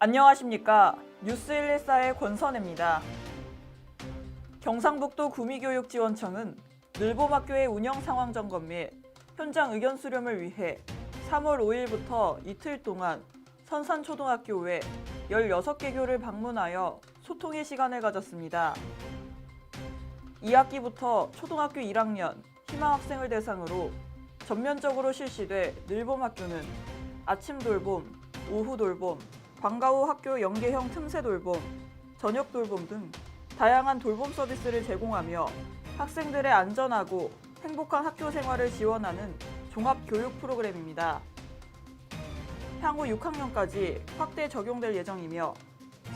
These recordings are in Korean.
안녕하십니까. 뉴스 114의 권선혜입니다. 경상북도 구미교육지원청은 늘봄학교의 운영 상황 점검 및 현장 의견 수렴을 위해 3월 5일부터 이틀 동안 선산초등학교 외 16개 교를 방문하여 소통의 시간을 가졌습니다. 2학기부터 초등학교 1학년 희망학생을 대상으로 전면적으로 실시돼 늘봄학교는 아침 돌봄, 오후 돌봄, 방과 후 학교 연계형 틈새 돌봄, 저녁 돌봄 등 다양한 돌봄 서비스를 제공하며 학생들의 안전하고 행복한 학교 생활을 지원하는 종합 교육 프로그램입니다. 향후 6학년까지 확대 적용될 예정이며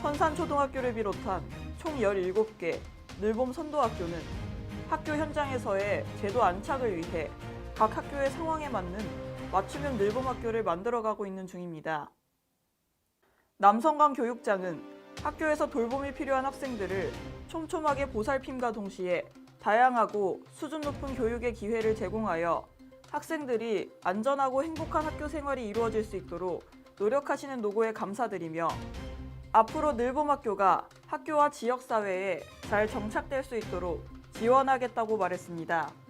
선산초등학교를 비롯한 총 17개 늘봄 선도학교는 학교 현장에서의 제도 안착을 위해 각 학교의 상황에 맞는 맞춤형 늘봄 학교를 만들어가고 있는 중입니다. 남성관 교육장은 학교에서 돌봄이 필요한 학생들을 촘촘하게 보살핌과 동시에 다양하고 수준 높은 교육의 기회를 제공하여 학생들이 안전하고 행복한 학교 생활이 이루어질 수 있도록 노력하시는 노고에 감사드리며 앞으로 늘봄학교가 학교와 지역사회에 잘 정착될 수 있도록 지원하겠다고 말했습니다.